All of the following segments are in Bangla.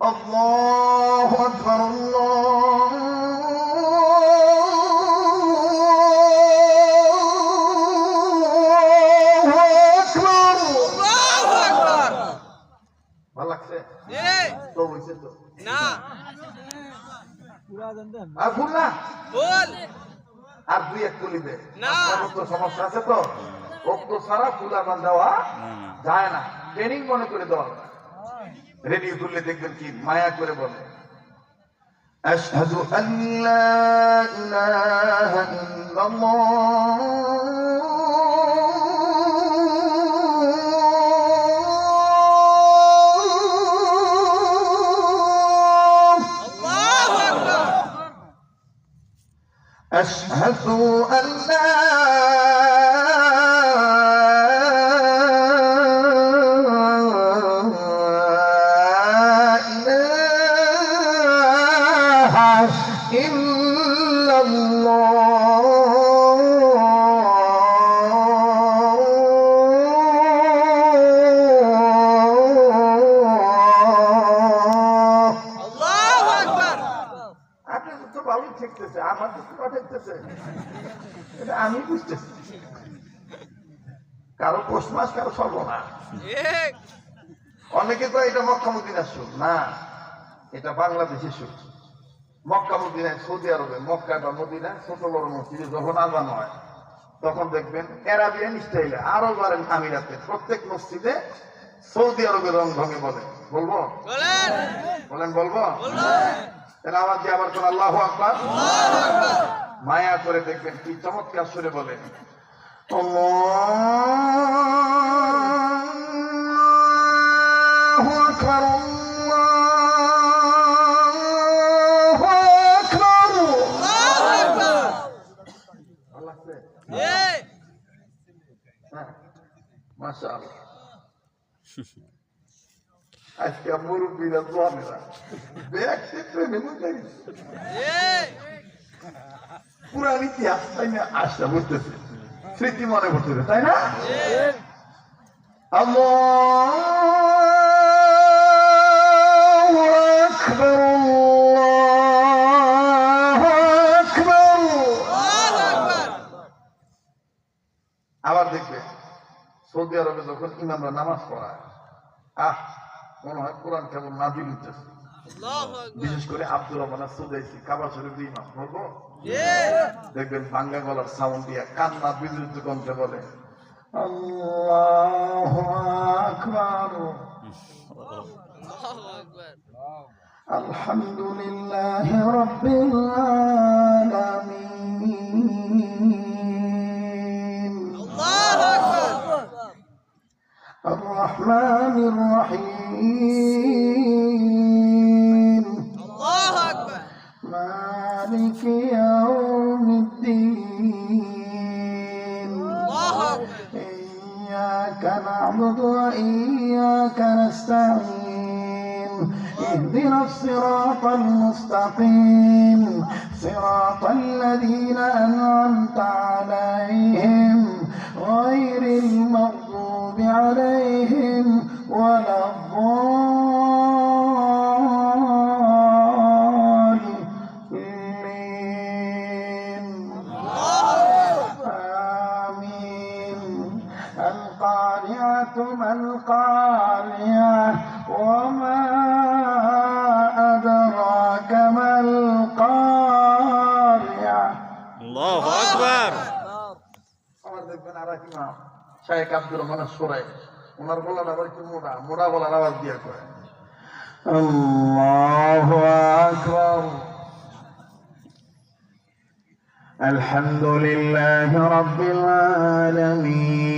الله أكبر الله أكبر আল্লাহু আকবার ভালো লাগছে এই তো হয়েছে তো না আর ভুল না বল আর দুই এক তুলি দে না। আপনার তো সমস্যা আছে তো রক্ত ছাড়া ফুল আবার দেওয়া যায় না ট্রেনিং মনে করে দেওয়া রেডিও করলে দেখবেন কি মায়া করে বলে أشهد أن لا إله إلا الله আল্লাহু আকবার أشهد أن لا إلا الله আল্লাহু আকবার আপনার তো ভালোই ঠেকতেছে আমার তো পুরো ঠেকতেছে এটা আমি বুঝতেছি কারো পৌষ মাস কারো সর্বনাশ এই অনেকে তো এটা মক্কা মদিনার সুর না এটা বাংলাদেশের সুর মক্কা মদিনায় সৌদি আরবে। মক্কা বা মদিনা ছোট বড় মসজিদে যখন আজান হয় তখন দেখবেন অ্যারাবিয়ান স্টাইলে আরও বলেন আমিরাতে প্রত্যেক মসজিদে সৌদি আরবের রং ভঙ্গে বলে বলব? বলেন। বলব? তাহলে আবার যে আবার কোন আল্লাহ আকবার। মায়া করে দেখবেন কি চমৎকার সুরে বলে আজকে মুরব্বীরা জোয়ানেরা ব্যাগ প্রেমে মধ্যে পুরান ইতিহাস তাই না আসতে বুঝতেছে স্মৃতি মনে পড়তেছে তাই না। আল্লাহু আকবার আবার দেখবে, সৌদি আরবে যখন ইমামরা নামাজ পড়ায়, আহ মনে হয় কোরআন কেমন নাজিল হইতেছে? বিশেষ করে আব্দুর রহমান সুদাইসি কাবা শরীফ দেখবেন বাংলা গলার সাউন্ড দিয়ে কান্না বিদ্যুৎ কণ্ঠে বলে আলহামদুলিল্লাহ রহিম। الرحيم الله أكبر. مالك يوم الدين. الله أكبر. إياك نعبد وإياك نستعين. اهدنا الصراط المستقيم. صراط الذين أنعمت عليهم. ما القارعة وما أدراك ما القارعة আল্লাহু আকবার আমার দেখবেন আর এক ইমাম শাহেখ আব্দুর রহমান সোরাই ওনার গলার আবার একটু মোড়া মোড়া গলার আওয়াজ দিয়া করে আল্লাহু আকবার الحمد لله رب العالمين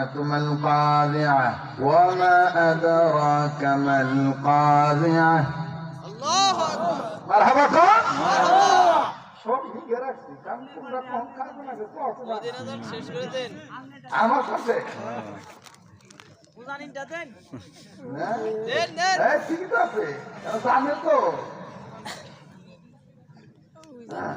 القارعة ما القارعة وما أدراك ما القارعة الرازية الله أكبر مرحبا কন সব লিখে রাখছি কারণ তোমরা কম খাবে না কত মদিনা যান শেষ করে দেন আমার কাছে উজানিনটা দেন হ্যাঁ? দেন দেন এই, ঠিকই তো আছে এটা জানে তো হ্যাঁ।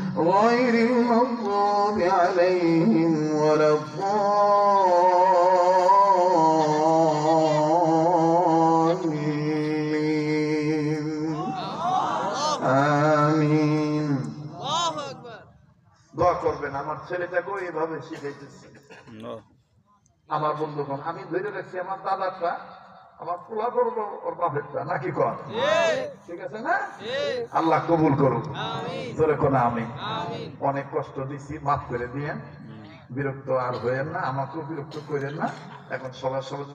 غير المغضوب عليهم ولا الضالين آمين আল্লাহু আকবার দোয়া করবেন আমার ছেলেটাকেও এইভাবে শিখাইতেছি আল্লাহ আমার বন্ধুগণ আমি ধরে রাখছি আমার দাদারটা আমার পোলা করব ওর বাপের নাকি কর ঠিক আছে না? আল্লাহ কবুল করুক। ধরে কোন আমি অনেক কষ্ট দিছি মাফ করে দিয়েন। বিরক্ত আর হয়েন না আমাকেও বিরক্ত করেন না। এখন সবার সবার